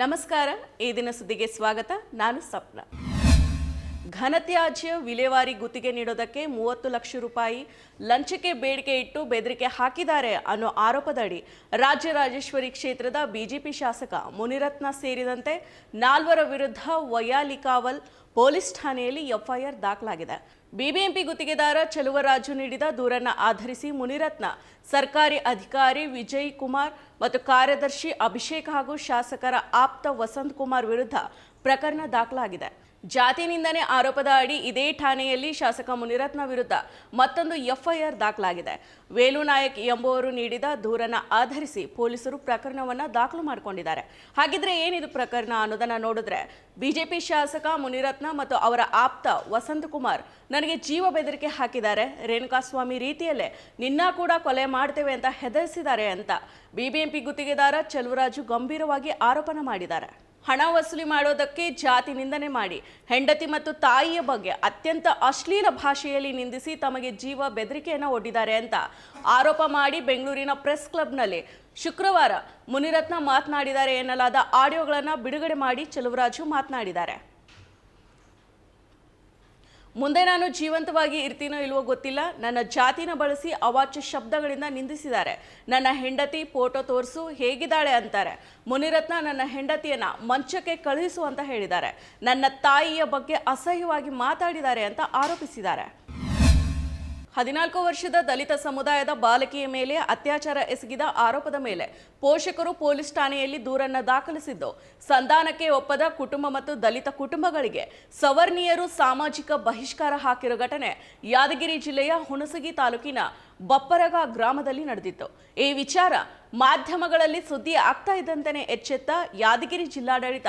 ನಮಸ್ಕಾರ, ಈ ದಿನ ಸುದ್ದಿಗೆ ಸ್ವಾಗತ. ನಾನು ಸ್ವಪ್ನ. ಘನತ್ಯಾಜ್ಯ ವಿಲೇವಾರಿ ಗುತ್ತಿಗೆ ನೀಡೋದಕ್ಕೆ ಮೂವತ್ತು ಲಕ್ಷ ರೂಪಾಯಿ, ಲಂಚಕ್ಕೆ ಬೇಡಿಕೆ ಇಟ್ಟು ಬೆದರಿಕೆ ಹಾಕಿದ್ದಾರೆ ಅನ್ನೋ ಆರೋಪದಡಿ ರಾಜ್ಯ ರಾಜೇಶ್ವರಿ ಕ್ಷೇತ್ರದ ಬಿಜೆಪಿ ಶಾಸಕ ಮುನಿರತ್ನ ಸೇರಿದಂತೆ ನಾಲ್ವರ ವಿರುದ್ಧ ವಯಾಲಿಕಾವಲ್ ಪೊಲೀಸ್ ಠಾಣೆಯಲ್ಲಿ ಎಫ್ಐಆರ್ ದಾಖಲಾಗಿದೆ. ಬಿಬಿಎಂಪಿ ಗುತ್ತಿಗೆದಾರ ಚಲುವರಾಜು ನೀಡಿದ ದೂರನ್ನ ಆಧರಿಸಿ ಮುನಿರತ್ನ, ಸರ್ಕಾರಿ ಅಧಿಕಾರಿ ವಿಜಯ್ ಕುಮಾರ್ ಮತ್ತು ಕಾರ್ಯದರ್ಶಿ ಅಭಿಷೇಕ್ ಹಾಗೂ ಶಾಸಕರ ಆಪ್ತ ವಸಂತ್ ಕುಮಾರ್ ವಿರುದ್ಧ ಪ್ರಕರಣ ದಾಖಲಾಗಿದೆ. ಜಾತಿ ನಿಂದನೆ ಆರೋಪದ ಅಡಿ ಇದೇ ಠಾಣೆಯಲ್ಲಿ ಶಾಸಕ ಮುನಿರತ್ನ ವಿರುದ್ಧ ಮತ್ತೊಂದು ಎಫ್ಐಆರ್ ದಾಖಲಾಗಿದೆ. ವೇಲು ನಾಯಕ್ ಎಂಬುವರು ನೀಡಿದ ದೂರನ್ನ ಆಧರಿಸಿ ಪೊಲೀಸರು ಪ್ರಕರಣವನ್ನ ದಾಖಲು ಮಾಡಿಕೊಂಡಿದ್ದಾರೆ. ಹಾಗಿದ್ರೆ ಏನಿದು ಪ್ರಕರಣ ಅನ್ನೋದನ್ನ ನೋಡಿದ್ರೆ ಬಿಜೆಪಿ ಶಾಸಕ ಮುನಿರತ್ನ ಮತ್ತು ಅವರ ಆಪ್ತ ವಸಂತ್ ಕುಮಾರ್ ನನಗೆ ಜೀವ ಬೆದರಿಕೆ ಹಾಕಿದ್ದಾರೆ. ರೇಣುಕಾಸ್ವಾಮಿ ರೀತಿಯಲ್ಲೇ ನಿನ್ನ ಕೂಡ ಕೊಲೆ ಮಾಡ್ತೇವೆ ಅಂತ ಹೆದರಿಸಿದ್ದಾರೆ ಅಂತ ಬಿಬಿಎಂಪಿ ಗುತ್ತಿಗೆದಾರ ಚಲುವರಾಜು ಗಂಭೀರವಾಗಿ ಆರೋಪನ ಮಾಡಿದ್ದಾರೆ. ಹಣ ವಸೂಲಿ ಮಾಡೋದಕ್ಕೆ ಜಾತಿ ನಿಂದನೆ ಮಾಡಿ. ಹೆಂಡತಿ ಮತ್ತು ತಾಯಿಯ ಬಗ್ಗೆ ಅತ್ಯಂತ ಅಶ್ಲೀಲ ಭಾಷೆಯಲ್ಲಿ ನಿಂದಿಸಿ ತಮಗೆ ಜೀವ ಬೆದರಿಕೆಯನ್ನು ಒಡ್ಡಿದ್ದಾರೆ ಅಂತ ಆರೋಪ ಮಾಡಿ ಬೆಂಗಳೂರಿನ ಪ್ರೆಸ್ ಕ್ಲಬ್ನಲ್ಲಿ ಶುಕ್ರವಾರ ಮುನಿರತ್ನ ಮಾತನಾಡಿದ್ದಾರೆ ಎನ್ನಲಾದ ಆಡಿಯೋಗಳನ್ನು ಬಿಡುಗಡೆ ಮಾಡಿ ಚೆಲುವರಾಜು ಮಾತನಾಡಿದ್ದಾರೆ. ಮುಂದೆ ನಾನು ಜೀವಂತವಾಗಿ ಇರ್ತೀನೋ ಇಲ್ವೋ ಗೊತ್ತಿಲ್ಲ. ನನ್ನ ಜಾತಿನ ಬಳಸಿ ಅವಾಚ್ಯ ಶಬ್ದಗಳಿಂದ ನಿಂದಿಸಿದ್ದಾರೆ. ನನ್ನ ಹೆಂಡತಿ ಫೋಟೋ ತೋರಿಸು, ಹೇಗಿದ್ದಾಳೆ ಅಂತಾರೆ. ಮುನಿರತ್ನ ನನ್ನ ಹೆಂಡತಿಯನ್ನ ಮಂಚಕ್ಕೆ ಕಳುಹಿಸು ಅಂತ ಹೇಳಿದ್ದಾರೆ. ನನ್ನ ತಾಯಿಯ ಬಗ್ಗೆ ಅಸಹ್ಯವಾಗಿ ಮಾತಾಡಿದ್ದಾರೆ ಅಂತ ಆರೋಪಿಸಿದ್ದಾರೆ. ಹದಿನಾಲ್ಕು ವರ್ಷದ ದಲಿತ ಸಮುದಾಯದ ಬಾಲಕಿಯ ಮೇಲೆ ಅತ್ಯಾಚಾರ ಎಸಗಿದ ಆರೋಪದ ಮೇಲೆ ಪೋಷಕರು ಪೊಲೀಸ್ ಠಾಣೆಯಲ್ಲಿ ದೂರನ್ನ ದಾಖಲಿಸಿದ್ದು, ಸಂಧಾನಕ್ಕೆ ಒಪ್ಪದ ಕುಟುಂಬ ಮತ್ತು ದಲಿತ ಕುಟುಂಬಗಳಿಗೆ ಸವರ್ಣೀಯರು ಸಾಮಾಜಿಕ ಬಹಿಷ್ಕಾರ ಹಾಕಿರೋ ಘಟನೆ ಯಾದಗಿರಿ ಜಿಲ್ಲೆಯ ಹುಣಸಗಿ ತಾಲೂಕಿನ ಬಪ್ಪರಗ ಗ್ರಾಮದಲ್ಲಿ ನಡೆದಿತ್ತು. ಈ ವಿಚಾರ ಮಾಧ್ಯಮಗಳಲ್ಲಿ ಸುದ್ದಿ ಆಗ್ತಾ ಇದ್ದಂತೆಯೇ ಎಚ್ಚೆತ್ತ ಯಾದಗಿರಿ ಜಿಲ್ಲಾಡಳಿತ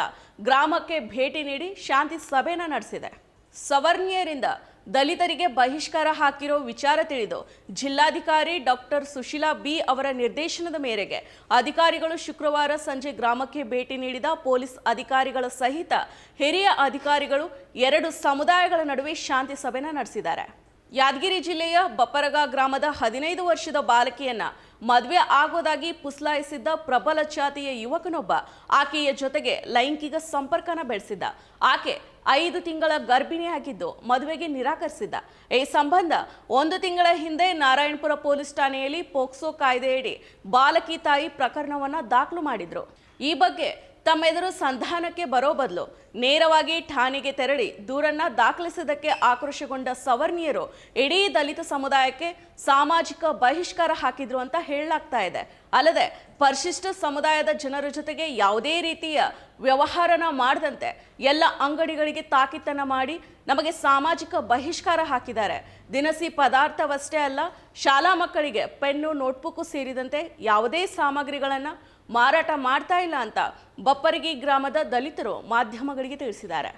ಗ್ರಾಮಕ್ಕೆ ಭೇಟಿ ನೀಡಿ ಶಾಂತಿ ಸಭೆನ ನಡೆಸಿದೆ. ಸವರ್ಣೀಯರಿಂದ ದಲಿತರಿಗೆ ಬಹಿಷ್ಕಾರ ಹಾಕಿರೋ ವಿಚಾರ ತಿಳಿದು ಜಿಲ್ಲಾಧಿಕಾರಿ ಡಾಕ್ಟರ್ ಸುಶೀಲಾ ಬಿ ಅವರ ನಿರ್ದೇಶನದ ಮೇರೆಗೆ ಅಧಿಕಾರಿಗಳು ಶುಕ್ರವಾರ ಸಂಜೆ ಗ್ರಾಮಕ್ಕೆ ಭೇಟಿ ನೀಡಿದ ಪೊಲೀಸ್ ಅಧಿಕಾರಿಗಳ ಸಹಿತ ಹಿರಿಯ ಅಧಿಕಾರಿಗಳು ಎರಡು ಸಮುದಾಯಗಳ ನಡುವೆ ಶಾಂತಿ ಸಭೆನ ನಡೆಸಿದ್ದಾರೆ. ಯಾದಗಿರಿ ಜಿಲ್ಲೆಯ ಬಪ್ಪರಗ ಗ್ರಾಮದ ಹದಿನೈದು ವರ್ಷದ ಬಾಲಕಿಯನ್ನ ಮದುವೆ ಆಗೋದಾಗಿ ಪುಸ್ಲಾಯಿಸಿದ್ದ ಪ್ರಬಲ ಜಾತಿಯ ಯುವಕನೊಬ್ಬ ಆಕೆಯ ಜೊತೆಗೆ ಲೈಂಗಿಕ ಸಂಪರ್ಕನ ಬೆಳೆಸಿದ್ದ. ಆಕೆ ಐದು ತಿಂಗಳ ಗರ್ಭಿಣಿಯಾಗಿದ್ದು ಮದುವೆಗೆ ನಿರಾಕರಿಸಿದ್ದ. ಈ ಸಂಬಂಧ ಒಂದು ತಿಂಗಳ ಹಿಂದೆ ನಾರಾಯಣಪುರ ಪೊಲೀಸ್ ಠಾಣೆಯಲ್ಲಿ ಪೋಕ್ಸೋ ಕಾಯ್ದೆಯಡಿ ಬಾಲಕಿ ತಾಯಿ ಪ್ರಕರಣವನ್ನ ದಾಖಲು ಮಾಡಿದ್ರು. ಈ ಬಗ್ಗೆ ತಮ್ಮೆದುರು ಸಂಧಾನಕ್ಕೆ ಬರೋ ಬದಲು ನೇರವಾಗಿ ಠಾಣೆಗೆ ತೆರಳಿ ದೂರನ್ನ ದಾಖಲಿಸಿದ್ದಕ್ಕೆ ಆಕ್ರೋಶಗೊಂಡ ಸವರ್ಣೀಯರು ಇಡೀ ದಲಿತ ಸಮುದಾಯಕ್ಕೆ ಸಾಮಾಜಿಕ ಬಹಿಷ್ಕಾರ ಹಾಕಿದ್ರು ಅಂತ ಹೇಳಲಾಗ್ತಾ ಇದೆ. ಅಲ್ಲದೆ ಪರಿಶಿಷ್ಟ ಸಮುದಾಯದ ಜನರ ಜೊತೆಗೆ ಯಾವುದೇ ರೀತಿಯ ವ್ಯವಹಾರನ ಮಾಡದಂತೆ ಎಲ್ಲ ಅಂಗಡಿಗಳಿಗೆ ತಾಕೀತನ ಮಾಡಿ ನಮಗೆ ಸಾಮಾಜಿಕ ಬಹಿಷ್ಕಾರ ಹಾಕಿದ್ದಾರೆ. ದಿನಸಿ ಪದಾರ್ಥವಷ್ಟೇ ಅಲ್ಲ, ಶಾಲಾ ಮಕ್ಕಳಿಗೆ ಪೆನ್ನು, ನೋಟ್ಬುಕ್ಕು ಸೇರಿದಂತೆ ಯಾವುದೇ ಸಾಮಗ್ರಿಗಳನ್ನು ಮಾರಾಟ ಮಾಡ್ತಾ ಇಲ್ಲ ಅಂತ ಬಪ್ಪರಗಿ ಗ್ರಾಮದ ದಲಿತರು ಮಾಧ್ಯಮಗಳಿಗೆ ತಿಳಿಸಿದ್ದಾರೆ.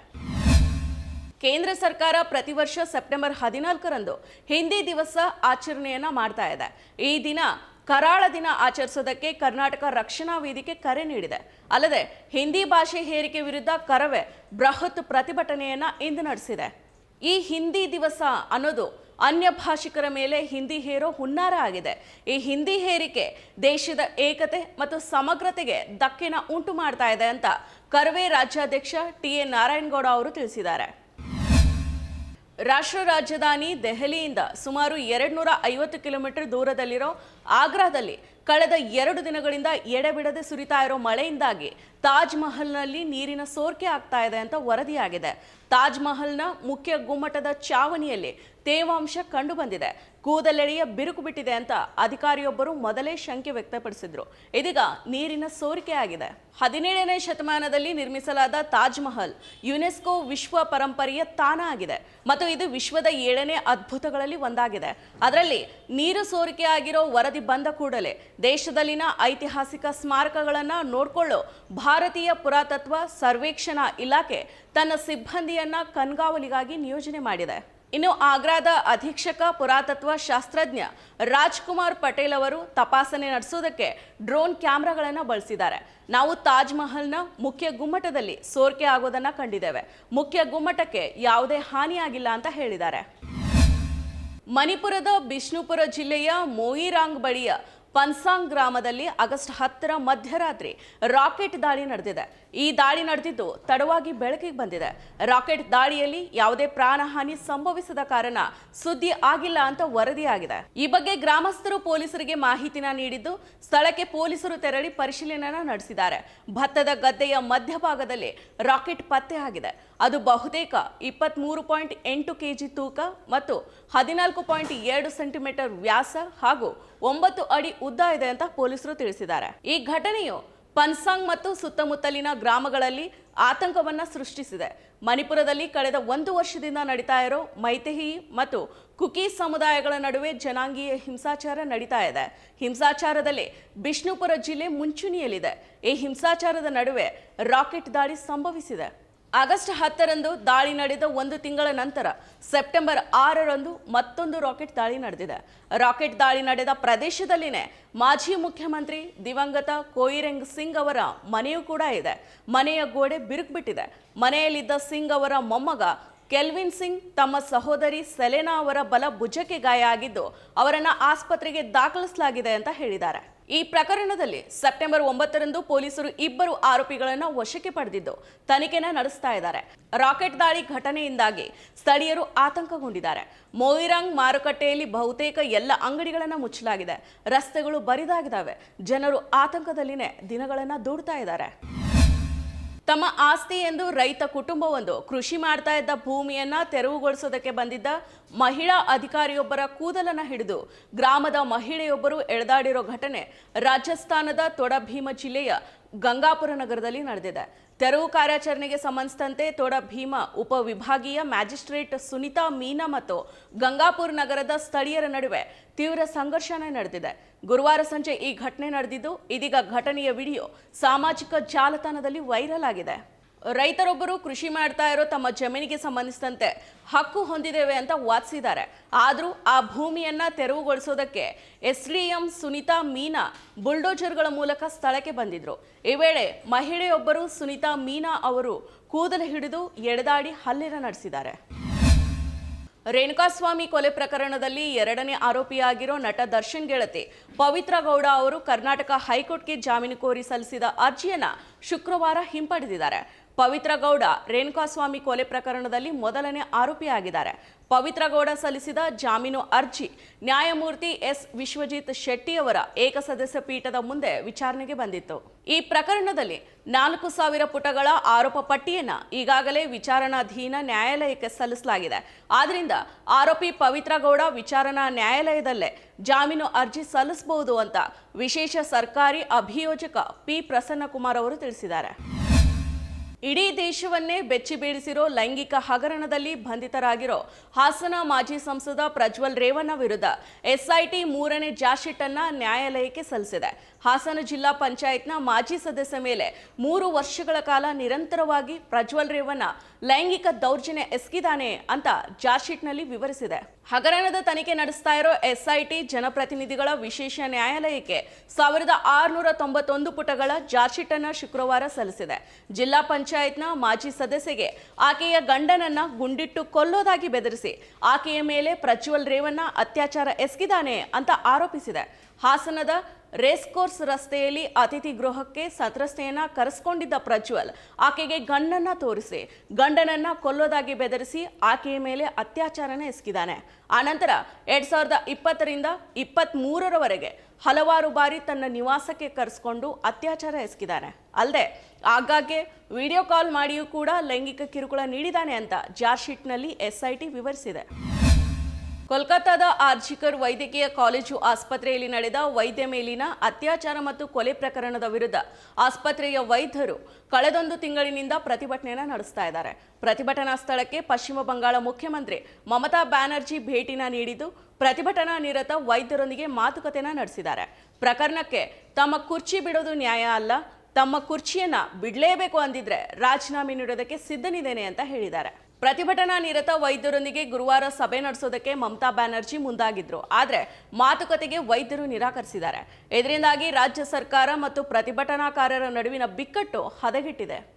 ಕೇಂದ್ರ ಸರ್ಕಾರ ಪ್ರತಿ ವರ್ಷ ಸೆಪ್ಟೆಂಬರ್ ಹದಿನಾಲ್ಕರಂದು ಹಿಂದಿ ದಿವಸ ಆಚರಣೆಯನ್ನ ಮಾಡ್ತಾ ಇದೆ. ಈ ದಿನ ಕರಾಳ ದಿನ ಆಚರಿಸೋದಕ್ಕೆ ಕರ್ನಾಟಕ ರಕ್ಷಣಾ ವೇದಿಕೆ ಕರೆ ನೀಡಿದೆ. ಅಲ್ಲದೆ ಹಿಂದಿ ಭಾಷೆ ಹೇರಿಕೆ ವಿರುದ್ಧ ಕರವೇ ಬೃಹತ್ ಪ್ರತಿಭಟನೆಯನ್ನ ಇಂದು ನಡೆಸಿದೆ. ಈ ಹಿಂದಿ ದಿವಸ ಅನ್ನೋದು ಅನ್ಯ ಭಾಷಿಕರ ಮೇಲೆ ಹಿಂದಿ ಹೇರೋ ಹುನ್ನಾರ ಆಗಿದೆ. ಈ ಹಿಂದಿ ಹೇರಿಕೆ ದೇಶದ ಏಕತೆ ಮತ್ತು ಸಮಗ್ರತೆಗೆ ಧಕ್ಕೆನ ಉಂಟು ಮಾಡ್ತಾ ಇದೆ ಅಂತ ಕರ್ವೆ ರಾಜ್ಯಾಧ್ಯಕ್ಷ ಟಿ ಎ ನಾರಾಯಣಗೌಡ ಅವರು ತಿಳಿಸಿದ್ದಾರೆ. ರಾಷ್ಟ್ರ ರಾಜಧಾನಿ ದೆಹಲಿಯಿಂದ ಸುಮಾರು ಎರಡ್ನೂರ ಐವತ್ತು ಕಿಲೋಮೀಟರ್ ದೂರದಲ್ಲಿರೋ ಆಗ್ರಾದಲ್ಲಿ ಕಳೆದ ಎರಡು ದಿನಗಳಿಂದ ಎಡೆಬಿಡದೆ ಸುರಿತಾ ಇರೋ ಮಳೆಯಿಂದಾಗಿ ತಾಜ್ ಮಹಲ್ನಲ್ಲಿ ನೀರಿನ ಸೋರಿಕೆ ಆಗ್ತಾ ಇದೆ ಅಂತ ವರದಿಯಾಗಿದೆ. ತಾಜ್ ಮಹಲ್ನ ಮುಖ್ಯ ಗುಮ್ಮಟದ ಚಾವಣಿಯಲ್ಲಿ ತೇವಾಂಶ ಕಂಡು ಬಂದಿದೆ ಕೂದಲೆಳೆಯ ಬಿರುಕು ಬಿಟ್ಟಿದೆ ಅಂತ ಅಧಿಕಾರಿಯೊಬ್ಬರು ಮೊದಲೇ ಶಂಕೆ ವ್ಯಕ್ತಪಡಿಸಿದ್ರು. ಇದೀಗ ನೀರಿನ ಸೋರಿಕೆ ಆಗಿದೆ. ಹದಿನೇಳನೇ ಶತಮಾನದಲ್ಲಿ ನಿರ್ಮಿಸಲಾದ ತಾಜ್ ಮಹಲ್ ಯುನೆಸ್ಕೋ ವಿಶ್ವ ಪರಂಪರೆಯ ತಾಣ ಆಗಿದೆ ಮತ್ತು ಇದು ವಿಶ್ವದ ಏಳನೇ ಅದ್ಭುತಗಳಲ್ಲಿ ಒಂದಾಗಿದೆ. ಅದರಲ್ಲಿ ನೀರು ಸೋರಿಕೆ ಆಗಿರೋ ವರದಿ ಬಂದ ಕೂಡಲೇ ದೇಶದಲ್ಲಿನ ಐತಿಹಾಸಿಕ ಸ್ಮಾರಕಗಳನ್ನು ನೋಡಿಕೊಳ್ಳೋ ಭಾರತೀಯ ಪುರಾತತ್ವ ಸರ್ವೇಕ್ಷಣಾ ಇಲಾಖೆ ತನ್ನ ಸಿಬ್ಬಂದಿಯನ್ನ ಕಣ್ಗಾವಲಿಗಾಗಿ ನಿಯೋಜನೆ ಮಾಡಿದೆ. ಇನ್ನು ಆಗ್ರಾದ ಅಧೀಕ್ಷಕ ಪುರಾತತ್ವ ಶಾಸ್ತ್ರಜ್ಞ ರಾಜ್ಕುಮಾರ್ ಪಟೇಲ್ ಅವರು ತಪಾಸಣೆ ನಡೆಸೋದಕ್ಕೆ ಡ್ರೋನ್ ಕ್ಯಾಮ್ರಾಗಳನ್ನು ಬಳಸಿದ್ದಾರೆ. ನಾವು ತಾಜ್ ಮಹಲ್ನ ಮುಖ್ಯ ಗುಮ್ಮಟದಲ್ಲಿ ಸೋರಿಕೆ ಆಗೋದನ್ನು ಕಂಡಿದ್ದೇವೆ. ಮುಖ್ಯ ಗುಮ್ಮಟಕ್ಕೆ ಯಾವುದೇ ಹಾನಿಯಾಗಿಲ್ಲ ಅಂತ ಹೇಳಿದ್ದಾರೆ. ಮಣಿಪುರದ ಬಿಷ್ಣುಪುರ ಜಿಲ್ಲೆಯ ಮೋಯಿರಾಂಗ್ ಬಳಿಯ ಪನ್ಸಾಂಗ್ ಗ್ರಾಮದಲ್ಲಿ ಆಗಸ್ಟ್ ಹತ್ತರ ಮಧ್ಯರಾತ್ರಿ ರಾಕೆಟ್ ದಾಳಿ ನಡೆದಿದೆ. ಈ ದಾಳಿ ನಡೆದಿದ್ದು ತಡವಾಗಿ ಬೆಳಕಿಗೆ ಬಂದಿದೆ. ರಾಕೆಟ್ ದಾಳಿಯಲ್ಲಿ ಯಾವುದೇ ಪ್ರಾಣಹಾನಿ ಸಂಭವಿಸದ ಕಾರಣ ಸುದ್ದಿ ಆಗಿಲ್ಲ ಅಂತ ವರದಿಯಾಗಿದೆ. ಈ ಬಗ್ಗೆ ಗ್ರಾಮಸ್ಥರು ಪೊಲೀಸರಿಗೆ ಮಾಹಿತಿನ ನೀಡಿದ್ದು ಸ್ಥಳಕ್ಕೆ ಪೊಲೀಸರು ತೆರಳಿ ಪರಿಶೀಲನೆ ನಡೆಸಿದ್ದಾರೆ. ಭತ್ತದ ಗದ್ದೆಯ ಮಧ್ಯಭಾಗದಲ್ಲಿ ರಾಕೆಟ್ ಪತ್ತೆ ಆಗಿದೆ. ಅದು ಬಹುತೇಕ ಇಪ್ಪತ್ಮೂರು ಪಾಯಿಂಟ್ ಎಂಟು ಕೆಜಿ ತೂಕ ಮತ್ತು ಹದಿನಾಲ್ಕು ಪಾಯಿಂಟ್ ಎರಡು ಸೆಂಟಿಮೀಟರ್ ವ್ಯಾಸ ಹಾಗೂ ಒಂಬತ್ತು ಅಡಿ ಉದ್ದ ಇದೆ ಅಂತ ಪೊಲೀಸರು ತಿಳಿಸಿದ್ದಾರೆ. ಈ ಘಟನೆಯು ಪನ್ಸಾಂಗ್ ಮತ್ತು ಸುತ್ತಮುತ್ತಲಿನ ಗ್ರಾಮಗಳಲ್ಲಿ ಆತಂಕವನ್ನು ಸೃಷ್ಟಿಸಿದೆ. ಮಣಿಪುರದಲ್ಲಿ ಕಳೆದ ಒಂದು ವರ್ಷದಿಂದ ನಡೀತಾ ಇರೋ ಮೈತೆಹಿ ಮತ್ತು ಕುಕಿ ಸಮುದಾಯಗಳ ನಡುವೆ ಜನಾಂಗೀಯ ಹಿಂಸಾಚಾರ ನಡೀತಾ ಇದೆ. ಹಿಂಸಾಚಾರದಲ್ಲಿ ಬಿಷ್ಣುಪುರ ಜಿಲ್ಲೆ ಮುಂಚೂಣಿಯಲ್ಲಿದೆ. ಈ ಹಿಂಸಾಚಾರದ ನಡುವೆ ರಾಕೆಟ್ ದಾಳಿ ಸಂಭವಿಸಿದೆ. ಆಗಸ್ಟ್ ಹತ್ತರಂದು ದಾಳಿ ನಡೆದ ಒಂದು ತಿಂಗಳ ನಂತರ ಸೆಪ್ಟೆಂಬರ್ ಆರರಂದು ಮತ್ತೊಂದು ರಾಕೆಟ್ ದಾಳಿ ನಡೆದಿದೆ. ರಾಕೆಟ್ ದಾಳಿ ನಡೆದ ಪ್ರದೇಶದಲ್ಲಿನೇ ಮಾಜಿ ಮುಖ್ಯಮಂತ್ರಿ ದಿವಂಗತ ಕೋಯಿರೆಂಗ್ ಸಿಂಗ್ ಅವರ ಮನೆಯೂ ಕೂಡ ಇದೆ. ಮನೆಯ ಗೋಡೆ ಬಿರುಕುಬಿಟ್ಟಿದೆ. ಮನೆಯಲ್ಲಿದ್ದ ಸಿಂಗ್ ಅವರ ಮೊಮ್ಮಗ ಕೆಲ್ವಿನ್ ಸಿಂಗ್, ತಮ್ಮ ಸಹೋದರಿ ಸೆಲೆನಾ ಅವರ ಬಲ ಭುಜಕ್ಕೆ ಗಾಯ ಆಗಿದ್ದು ಅವರನ್ನು ಆಸ್ಪತ್ರೆಗೆ ದಾಖಲಿಸಲಾಗಿದೆ ಅಂತ ಹೇಳಿದ್ದಾರೆ. ಈ ಪ್ರಕರಣದಲ್ಲಿ ಸೆಪ್ಟೆಂಬರ್ ಒಂಬತ್ತರಂದು ಪೊಲೀಸರು ಇಬ್ಬರು ಆರೋಪಿಗಳನ್ನು ವಶಕ್ಕೆ ಪಡೆದಿದ್ದು, ತನಿಖೆನ ನಡೆಸ್ತಾ ಇದ್ದಾರೆ. ರಾಕೆಟ್ ದಾಳಿ ಘಟನೆಯಿಂದಾಗಿ ಸ್ಥಳೀಯರು ಆತಂಕಗೊಂಡಿದ್ದಾರೆ. ಮೋಯಿರಾಂಗ್ ಮಾರುಕಟ್ಟೆಯಲ್ಲಿ ಬಹುತೇಕ ಎಲ್ಲ ಅಂಗಡಿಗಳನ್ನು ಮುಚ್ಚಲಾಗಿದೆ. ರಸ್ತೆಗಳು ಬರಿದಾಗಿದ್ದಾವೆ. ಜನರು ಆತಂಕದಲ್ಲಿನೇ ದಿನಗಳನ್ನು ದೂಡ್ತಾ ಇದ್ದಾರೆ. ತಮ್ಮ ಆಸ್ತಿ ಎಂದು ರೈತ ಕುಟುಂಬವೊಂದು ಕೃಷಿ ಮಾಡ್ತಾ ಇದ್ದ ಭೂಮಿಯನ್ನ ತೆರವುಗೊಳಿಸೋದಕ್ಕೆ ಬಂದಿದ್ದ ಮಹಿಳಾ ಅಧಿಕಾರಿಯೊಬ್ಬರ ಕೂದಲನ್ನ ಹಿಡಿದು ಗ್ರಾಮದ ಮಹಿಳೆಯೊಬ್ಬರು ಎಳೆದಾಡಿರೋ ಘಟನೆ ರಾಜಸ್ಥಾನದ ತೊಡಭೀಮ ಜಿಲ್ಲೆಯ ಗಂಗಾಪುರ ನಗರದಲ್ಲಿ ನಡೆದಿದೆ. ತೆರವು ಕಾರ್ಯಾಚರಣೆಗೆ ಸಂಬಂಧಿಸಿದಂತೆ ತೋಡ ಭೀಮ ಉಪವಿಭಾಗೀಯ ಮ್ಯಾಜಿಸ್ಟ್ರೇಟ್ ಸುನಿತಾ ಮೀನಾ ಮತ್ತು ಗಂಗಾಪುರ ನಗರದ ಸ್ಥಳೀಯರ ನಡುವೆ ತೀವ್ರ ಸಂಘರ್ಷಣೆ ನಡೆದಿದೆ. ಗುರುವಾರ ಸಂಜೆ ಈ ಘಟನೆ ನಡೆದಿದ್ದು, ಇದೀಗ ಘಟನೆಯ ವಿಡಿಯೋ ಸಾಮಾಜಿಕ ಜಾಲತಾಣದಲ್ಲಿ ವೈರಲ್ ಆಗಿದೆ. ರೈತರೊಬ್ಬರು ಕೃಷಿ ಮಾಡ್ತಾ ಇರೋ ತಮ್ಮ ಜಮೀನಿಗೆ ಸಂಬಂಧಿಸಿದಂತೆ ಹಕ್ಕು ಹೊಂದಿದ್ದೇವೆ ಅಂತ ವಾದಿಸಿದ್ದಾರೆ. ಆದರೂ ಆ ಭೂಮಿಯನ್ನ ತೆರವುಗೊಳಿಸೋದಕ್ಕೆ S D M Sunita Meena ಬುಲ್ಡೋಜರ್ಗಳ ಮೂಲಕ ಸ್ಥಳಕ್ಕೆ ಬಂದಿದ್ರು. ಈ ವೇಳೆ ಮಹಿಳೆಯೊಬ್ಬರು ಸುನೀತಾ ಮೀನಾ ಅವರು ಕೂದಲು ಹಿಡಿದು ಎಡದಾಡಿ ಹಲ್ಲಿನ ನಡೆಸಿದ್ದಾರೆ. ರೇಣುಕಾಸ್ವಾಮಿ ಕೊಲೆ ಪ್ರಕರಣದಲ್ಲಿ ಎರಡನೇ ಆರೋಪಿಯಾಗಿರೋ ನಟ ದರ್ಶನ್ ಗೆಳತಿ ಪವಿತ್ರ ಗೌಡ ಅವರು ಕರ್ನಾಟಕ ಹೈಕೋರ್ಟ್ಗೆ ಜಾಮೀನು ಕೋರಿ ಸಲ್ಲಿಸಿದ ಅರ್ಜಿಯನ್ನ ಶುಕ್ರವಾರ ಹಿಂಪಡೆದಿದ್ದಾರೆ. ಪವಿತ್ರ ಗೌಡ ರೇಣುಕಾಸ್ವಾಮಿ ಕೊಲೆ ಪ್ರಕರಣದಲ್ಲಿ ಮೊದಲನೇ ಆರೋಪಿಯಾಗಿದ್ದಾರೆ. ಪವಿತ್ರ ಗೌಡ ಸಲ್ಲಿಸಿದ ಜಾಮೀನು ಅರ್ಜಿ. ನ್ಯಾಯಮೂರ್ತಿ ಎಸ್. ವಿಶ್ವಜಿತ್ ಶೆಟ್ಟಿ ಅವರ ಏಕಸದಸ್ಯ ಪೀಠದ ಮುಂದೆ ವಿಚಾರಣೆಗೆ ಬಂದಿತ್ತು. ಈ ಪ್ರಕರಣದಲ್ಲಿ ನಾಲ್ಕು ಸಾವಿರ ಪುಟಗಳ ಆರೋಪ ಪಟ್ಟಿಯನ್ನು ಈಗಾಗಲೇ ವಿಚಾರಣಾಧೀನ ನ್ಯಾಯಾಲಯಕ್ಕೆ ಸಲ್ಲಿಸಲಾಗಿದೆ. ಆದ್ದರಿಂದ ಆರೋಪಿ ಪವಿತ್ರ ಗೌಡ ವಿಚಾರಣಾ ನ್ಯಾಯಾಲಯದಲ್ಲೇ ಜಾಮೀನು ಅರ್ಜಿ ಸಲ್ಲಿಸಬಹುದು ಅಂತ ವಿಶೇಷ ಸರ್ಕಾರಿ ಅಭಿಯೋಜಕ ಪಿ. ಪ್ರಸನ್ನಕುಮಾರ್ ಅವರು ತಿಳಿಸಿದ್ದಾರೆ. ಇಡೀ ದೇಶವನ್ನೇ ಬೆಚ್ಚಿ ಬೀಳಿಸಿರೋ ಲೈಂಗಿಕ ಹಗರಣದಲ್ಲಿ ಬಂಧಿತರಾಗಿರೋ ಹಾಸನ ಮಾಜಿ ಸಂಸದ ಪ್ರಜ್ವಲ್ ರೇವಣ್ಣ ವಿರುದ್ಧ ಎಸ್ಐಟಿ ಮೂರನೇ ಜಾಶೀಟ್ ಅನ್ನ ನ್ಯಾಯಾಲಯಕ್ಕೆ ಸಲ್ಲಿಸಿದೆ. ಹಾಸನ ಜಿಲ್ಲಾ ಪಂಚಾಯತ್ನ ಮಾಜಿ ಸದಸ್ಯ ಮೇಲೆ ಮೂರು ವರ್ಷಗಳ ಕಾಲ ನಿರಂತರವಾಗಿ ಪ್ರಜ್ವಲ್ ರೇವಣ್ಣ ಲೈಂಗಿಕ ದೌರ್ಜನ್ಯ ಎಸಗಿದಾನೆ ಅಂತ ಜಾರ್ಶೀಟ್ನಲ್ಲಿ ವಿವರಿಸಿದೆ. ಹಗರಣದ ತನಿಖೆ ನಡೆಸ್ತಾ ಇರೋ ಎಸ್ಐಟಿ ಜನಪ್ರತಿನಿಧಿಗಳ ವಿಶೇಷ ನ್ಯಾಯಾಲಯಕ್ಕೆ ಸಾವಿರದ ಆರುನೂರ ತೊಂಬತ್ತೊಂದು ಪುಟಗಳ ಚಾರ್ಜ್ಶೀಟ್ ಅನ್ನ ಶುಕ್ರವಾರ ಸಲ್ಲಿಸಿದೆ. ಜಿಲ್ಲಾ ಪಂಚಾಯತ್ನ ಮಾಜಿ ಸದಸ್ಯಗೆ ಆಕೆಯ ಗಂಡನನ್ನ ಗುಂಡಿಟ್ಟು ಕೊಲ್ಲೋದಾಗಿ ಬೆದರಿಸಿ ಆಕೆಯ ಮೇಲೆ ಪ್ರಜ್ವಲ್ ರೇವಣ್ಣ ಅತ್ಯಾಚಾರ ಎಸಗಿದಾನೆ ಅಂತ ಆರೋಪಿಸಿದೆ. ಹಾಸನದ ರೇಸ್ ಕೋರ್ಸ್ ರಸ್ತೆಯಲ್ಲಿ ಅತಿಥಿ ಗೃಹಕ್ಕೆ ಸತ್ರಸ್ತೆಯನ್ನ ಕರೆಸ್ಕೊಂಡಿದ್ದ ಪ್ರಜ್ವಲ್, ಆಕೆಗೆ ಗಂಡನ್ನ ತೋರಿಸಿ, ಗಂಡನನ್ನ ಕೊಲ್ಲೋದಾಗಿ ಬೆದರಿಸಿ ಆಕೆಯ ಮೇಲೆ ಅತ್ಯಾಚಾರನ ಎಸಗಿದ್ದಾನೆ. ಆನಂತರ ಎರಡ್ ಸಾವಿರದ ಇಪ್ಪತ್ತರಿಂದ ಇಪ್ಪತ್ತ್ ಮೂರರವರೆಗೆ ಹಲವಾರು ಬಾರಿ ತನ್ನ ನಿವಾಸಕ್ಕೆ ಕರೆಸ್ಕೊಂಡು ಅತ್ಯಾಚಾರ ಎಸಗಿದ್ದಾನೆ. ಅಲ್ಲದೆ ಆಗಾಗ್ಗೆ ವಿಡಿಯೋ ಕಾಲ್ ಮಾಡಿಯೂ ಕೂಡ ಲೈಂಗಿಕ ಕಿರುಕುಳ ನೀಡಿದ್ದಾನೆ ಅಂತ ಜಾರ್ಶೀಟ್ನಲ್ಲಿ ಎಸ್ಐಟಿ ವಿವರಿಸಿದೆ. ಕೋಲ್ಕತ್ತಾದ ಆರ್ಜಿಕರ್ ವೈದ್ಯಕೀಯ ಕಾಲೇಜು ಆಸ್ಪತ್ರೆಯಲ್ಲಿ ನಡೆದ ವೈದ್ಯ ಮೇಲಿನ ಅತ್ಯಾಚಾರ ಮತ್ತು ಕೊಲೆ ಪ್ರಕರಣದ ವಿರುದ್ಧ ಆಸ್ಪತ್ರೆಯ ವೈದ್ಯರು ಕಳೆದೊಂದು ತಿಂಗಳಿನಿಂದ ಪ್ರತಿಭಟನೆಯನ್ನು ನಡೆಸ್ತಾ ಇದ್ದಾರೆ. ಪ್ರತಿಭಟನಾ ಸ್ಥಳಕ್ಕೆ ಪಶ್ಚಿಮ ಬಂಗಾಳ ಮುಖ್ಯಮಂತ್ರಿ ಮಮತಾ ಬ್ಯಾನರ್ಜಿ ಭೇಟಿನ ನೀಡಿದ್ದು, ಪ್ರತಿಭಟನಾ ನಿರತ ವೈದ್ಯರೊಂದಿಗೆ ಮಾತುಕತೆನ ನಡೆಸಿದ್ದಾರೆ. ಪ್ರಕರಣಕ್ಕೆ ತಮ್ಮ ಕುರ್ಚಿ ಬಿಡೋದು ನ್ಯಾಯ ಅಲ್ಲ, ತಮ್ಮ ಕುರ್ಚಿಯನ್ನ ಬಿಡಲೇಬೇಕು ಅಂದಿದ್ರೆ ರಾಜೀನಾಮೆ ನೀಡೋದಕ್ಕೆ ಸಿದ್ಧನಿದ್ದೇನೆ ಅಂತ ಹೇಳಿದ್ದಾರೆ. ಪ್ರತಿಭಟನಾ ನಿರತ ವೈದ್ಯರೊಂದಿಗೆ ಗುರುವಾರ ಸಭೆ ನಡೆಸೋದಕ್ಕೆ ಮಮತಾ ಬ್ಯಾನರ್ಜಿ ಮುಂದಾಗಿದ್ರು. ಆದರೆ ಮಾತುಕತೆಗೆ ವೈದ್ಯರು ನಿರಾಕರಿಸಿದ್ದಾರೆ. ಇದರಿಂದಾಗಿ ರಾಜ್ಯ ಸರ್ಕಾರ ಮತ್ತು ಪ್ರತಿಭಟನಾಕಾರರ ನಡುವಿನ ಬಿಕ್ಕಟ್ಟು ಹದಗೆಟ್ಟಿದೆ.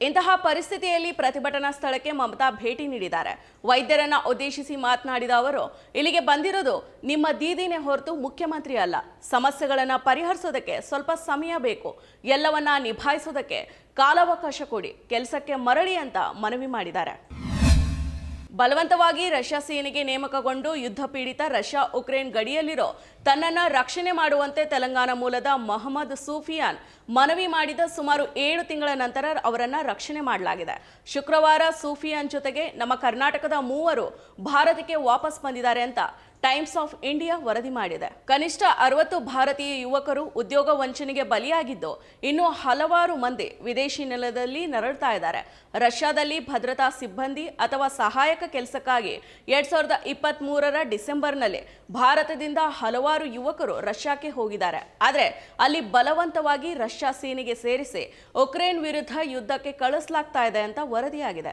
ಇಂತಹ ಪರಿಸ್ಥಿತಿಯಲ್ಲಿ ಪ್ರತಿಭಟನಾ ಸ್ಥಳಕ್ಕೆ ಮಮತಾ ಭೇಟಿ ನೀಡಿದ್ದಾರೆ. ವೈದ್ಯರನ್ನ ಉದ್ದೇಶಿಸಿ ಮಾತನಾಡಿದ ಅವರು, ಇಲ್ಲಿಗೆ ಬಂದಿರೋದು ನಿಮ್ಮ ದೀದಿನೇ ಹೊರತು ಮುಖ್ಯಮಂತ್ರಿ ಅಲ್ಲ. ಸಮಸ್ಯೆಗಳನ್ನು ಪರಿಹರಿಸೋದಕ್ಕೆ ಸ್ವಲ್ಪ ಸಮಯ ಬೇಕು. ಎಲ್ಲವನ್ನ ನಿಭಾಯಿಸೋದಕ್ಕೆ ಕಾಲಾವಕಾಶ ಕೊಡಿ. ಕೆಲಸಕ್ಕೆ ಮರಳಿ ಅಂತ ಮನವಿ ಮಾಡಿದ್ದಾರೆ. ಬಲವಂತವಾಗಿ ರಷ್ಯಾ ಸೇನೆಗೆ ನೇಮಕಗೊಂಡು ಯುದ್ಧ ಪೀಡಿತ ರಷ್ಯಾ ಉಕ್ರೇನ್ ಗಡಿಯಲ್ಲಿರೋ ತನ್ನನ್ನು ರಕ್ಷಣೆ ಮಾಡುವಂತೆ ತೆಲಂಗಾಣ ಮೂಲದ ಮೊಹಮ್ಮದ್ ಸೂಫಿಯಾನ್ ಮನವಿ ಮಾಡಿದ ಸುಮಾರು ಏಳು ತಿಂಗಳ ನಂತರ ಅವರನ್ನು ರಕ್ಷಣೆ ಮಾಡಲಾಗಿದೆ. ಶುಕ್ರವಾರ ಸೂಫಿಯಾನ್ ಜೊತೆಗೆ ನಮ್ಮ ಕರ್ನಾಟಕದ ಮೂವರು ಭಾರತಕ್ಕೆ ವಾಪಸ್ ಬಂದಿದ್ದಾರೆ ಅಂತ ಟೈಮ್ಸ್ ಆಫ್ ಇಂಡಿಯಾ ವರದಿ ಮಾಡಿದೆ. ಕನಿಷ್ಠ ಅರವತ್ತು ಭಾರತೀಯ ಯುವಕರು ಉದ್ಯೋಗ ವಂಚನೆಗೆ ಬಲಿಯಾಗಿದ್ದು, ಇನ್ನು ಹಲವಾರು ಮಂದಿ ವಿದೇಶಿ ನೆಲದಲ್ಲಿ ನರಳ್ತಾ ಇದ್ದಾರೆ. ರಷ್ಯಾದಲ್ಲಿ ಭದ್ರತಾ ಸಿಬ್ಬಂದಿ ಅಥವಾ ಸಹಾಯಕ ಕೆಲಸಕ್ಕಾಗಿ ಎರಡ್ ಸಾವಿರದ ಇಪ್ಪತ್ತ್ ಮೂರರ ಡಿಸೆಂಬರ್ನಲ್ಲಿ ಭಾರತದಿಂದ ಹಲವಾರು ಯುವಕರು ರಷ್ಯಾಕ್ಕೆ ಹೋಗಿದ್ದಾರೆ. ಆದರೆ, ಅಲ್ಲಿ ಬಲವಂತವಾಗಿ ರಷ್ಯಾ ಸೇನೆಗೆ ಸೇರಿಸಿ ಉಕ್ರೇನ್ ವಿರುದ್ಧ ಯುದ್ಧಕ್ಕೆ ಕಳಿಸಲಾಗ್ತಾ ಇದೆ ಅಂತ ವರದಿಯಾಗಿದೆ.